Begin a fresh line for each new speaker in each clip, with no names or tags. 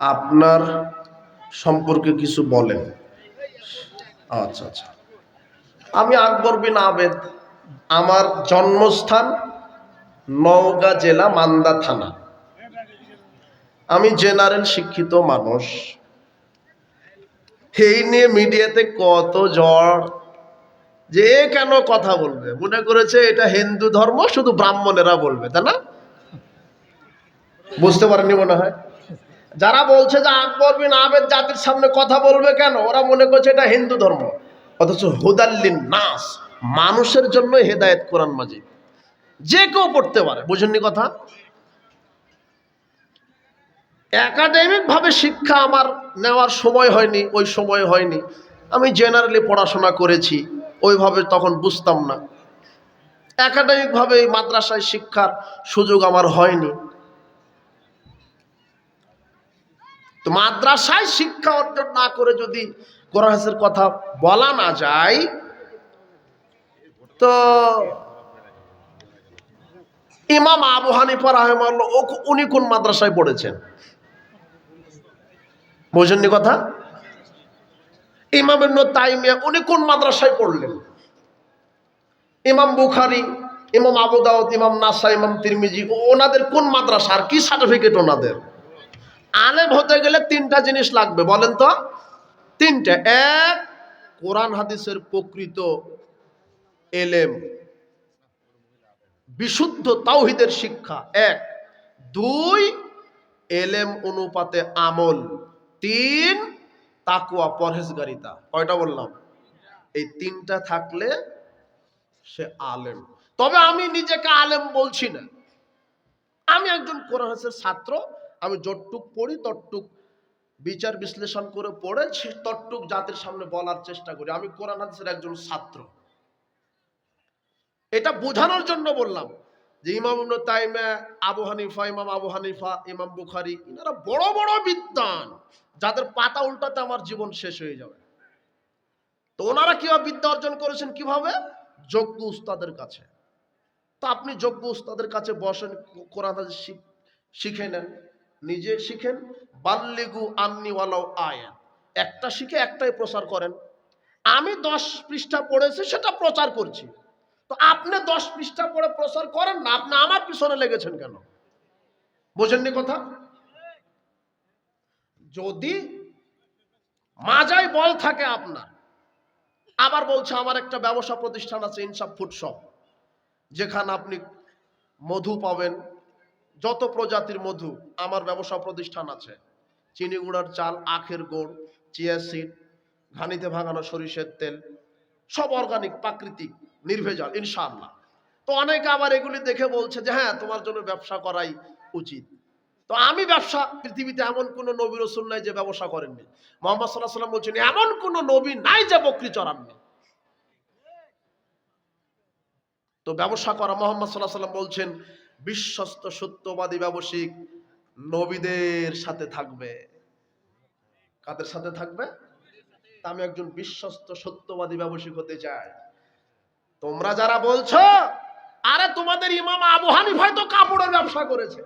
আপনার সম্পর্কে কিছু বলেন। আচ্ছা আচ্ছা। আমি আকবর বিন আবেদ। আমার জন্মস্থান নওগাঁ জেলা মান্দা থানা। আমি জেনারেল শিক্ষিত মানুষ। এই নিয়ে মিডিয়াতে কত জ্বর, যে কেন কথা বলবে? মনে করেছে এটা হিন্দু ধর্ম, শুধু ব্রাহ্মণেরা বলবে, তাই না? বুঝতে পারেনি মনে হয়? যারা বলছে যে আকবর বিন আবেদ জাতির সামনে কথা বলবে কেন, ওরা মনে করছে এটা হিন্দু ধর্ম। অথচ হুদাল্লিন নাস, মানুষের জন্য হেদায়েত কোরআন মাজিদ। যে কেউ পড়তে পারে, বুঝেননি কথা? একাডেমিক ভাবে শিক্ষা আমার নেওয়ার সময় হয়নি, ওই সময় হয়নি। আমি জেনারেলি পড়াশোনা করেছি, ওইভাবে তখন বুঝতাম না। একাডেমিকভাবে এই মাদ্রাসায় শিক্ষার সুযোগ আমার হয়নি। মাদ্রাসায় শিক্ষা অর্জন না করে যদি কোরআনের কথা বলা না যায়, তো ইমাম আবু হানিফা রাহেমাল্লাহ ও উনি কোন মাদ্রাসায় পড়েছেন? বোঝেননি কথা? ইমাম তাইমিয়া, উনি কোন মাদ্রাসায় পড়লেন? ইমাম বুখারি, ইমাম আবু দাউদ, ইমাম নাসা ইমাম তিরমিজি ওনাদের কোন মাদ্রাসা? আর কি সার্টিফিকেট ওনাদের? আলেম হতে গেলে তিনটা জিনিস লাগবে, বলেন তো। তিনটা, এক, কোরআন হাদিসের প্রকৃত এলেম। বিশুদ্ধ তাওহিদের শিক্ষা, এক। দুই, এলেম অনুপাতে আমল। তিন তাকুয়া পরহেজগারিতা। কয়টা বললাম? এই তিনটা থাকলে সে আলেম। তবে আমি নিজেকে আলেম বলছি না। আমি একজন কোরআন হাদিসের ছাত্র আমি যতটুক পড়ি, ততটুক বিচার বিশ্লেষণ করে পড়ে, সে- ততটুক জাতির সামনে বলার চেষ্টা করি। আমি কোরআন হাদিসের একজন ছাত্র। এটা বোঝানোর জন্য বললাম যে ইমাম তাইমা, আবু হানিফা, ইমাম আবু হানিফা, ইমাম বুখারি এনারা বড় বড় বিদ্বান। যাদের পাতা উল্টাতে আমার জীবন শেষ হয়ে যাবে। তো ওনারা কীভাবে বিদ্যা অর্জন করেছেন কীভাবে? যোগ্য উস্তাদের কাছে। তো আপনি যোগ্য উস্তাদের কাছে বসেন কোরআন শিখে নেন। নিজে শিখেন, বাল্লিগু আন্নিওয়ালাও আয়াত একটা শিখে একটাই প্রচার করেন। আমি দশ পৃষ্ঠা পড়েছি, সেটা প্রচার করছি। তো আপনি দশ পৃষ্ঠা পড়ে প্রচার করেন না, আপনি আমার পিছনে লেগেছেন কেন? বোঝেননি কথা? যদি মাজায় বল থাকে আপনার, আবার বলছে আমার একটা ব্যবসা প্রতিষ্ঠান আছে, ইনসাফ ফুড শপ, যেখানে আপনি মধু পাবেন যত প্রজাতির মধু আমার ব্যবসা প্রতিষ্ঠান আছে, চিনি গুঁড়ার চাল, আখের গুড় চিয়া সিড ঘানিতে ভাঙানো সরিষের তেল, সব অর্গানিক প্রাকৃতিক, নির্ভেজাল, ইনশাআল্লাহ। তো অনেকে আবার এগুলি দেখে বলছে যে হ্যাঁ তোমার জন্য ব্যবসা করাই উচিত। তো আমি ব্যবসা, পৃথিবীতে এমন কোন নবী রসুল নাই যে ব্যবসা করেননি। মোহাম্মদ সাল্লাহ সাল্লাম বলছেন, এমন কোন নবী নাই যে বকরি চড়াননি। তো ব্যবসা করা, মোহাম্মদ সাল্লাহ সাল্লাম বলছেন বিশ্বস্ত সত্যবাদী ব্যবসায়িক নবীদের সাথে থাকবে। কাদের সাথে থাকবে? আমি একজন বিশ্বস্ত সত্যবাদী ব্যবসায়িক হতে চাই। তোমরা যারা বলছো, আরে তোমাদের ইমাম আবু হানিফাই তো কাপড়ের ব্যবসা করেছে।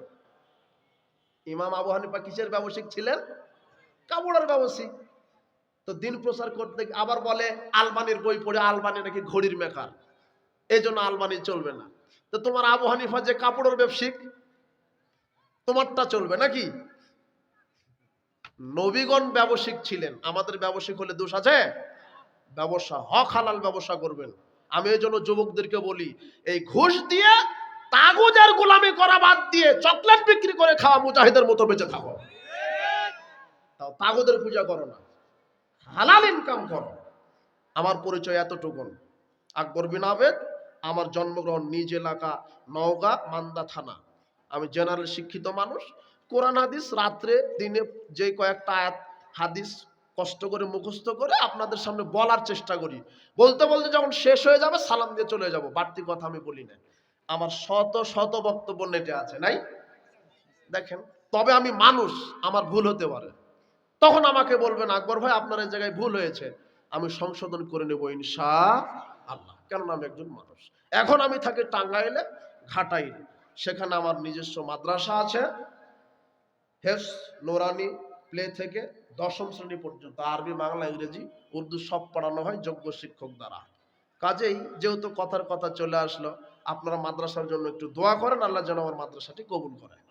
ইমাম আবু হানিফা কিসের ব্যবসায়িক ছিলেন? কাপড়ের ব্যবসায়িক। তো দিন প্রচার করতে আবার বলে, আলবানির বই পড়ে আলবানি নাকি ঘড়ির মেকার। এই জন্য আলবানি চলবে না। তো তোমার আবু হানিফা যে কাপড়ের ব্যবসায়িক, তোমারটা চলবে নাকি? নবীগণ ব্যবসায়িক ছিলেন, আমাদের ব্যবসায়িক হলে দোষ আছে? ব্যবসা হক হালাল ব্যবসা করবেন। আমি এই জন্য যুবকদেরকে বলি, এই ঘুষ দিয়ে তাগুজের গোলামি করা বাদ দিয়ে চকলেট বিক্রি করে খাওয়া মুজাহিদের মতো বেঁচে থাকো। তাও তাগুদের পূজা করো না। হালাল ইনকাম করো। আমার পরিচয় এতটুকুন। আকবর বিন আবেদ আমার জন্মগ্রহণ নিজ এলাকা নওগাঁ, মান্দা থানা। আমি জেনারেল শিক্ষিত মানুষ। কোরআন, হাদিস রাত্রে, দিনে যে কয়েকটা আয়াত, হাদিস কষ্ট করে মুখস্থ করে আপনাদের সামনে বলার চেষ্টা করি। বলতে বলতে যখন শেষ হয়ে যাবে, সালাম দিয়ে চলে যাব। বাড়তি কথা আমি বলি না আমার শত শত বক্তব্য নেটে আছে, নাই? দেখেন, তবে আমি মানুষ, আমার ভুল হতে পারে। তখন আমাকে বলবেন, আকবর ভাই, আপনার এই জায়গায় ভুল হয়েছে। আমি সংশোধন করে নেব ইনশা আল্লাহ, কেননা আমি একজন মানুষ। এখন আমি থাকি টাঙ্গাইলে, ঘাটাইলে। সেখানে আমার নিজস্ব মাদ্রাসা আছে। হেস নোরানি, প্লে থেকে দশম শ্রেণি পর্যন্ত, আরবি, বাংলা, ইংরেজি, উর্দু সব পড়ানো হয় যোগ্য শিক্ষক দ্বারা। কাজেই যেহেতু কথার কথা চলে আসলো, আপনারা মাদ্রাসার জন্য একটু দোয়া করেন, আল্লাহ যেন আমার মাদ্রাসাটি কবুল করে।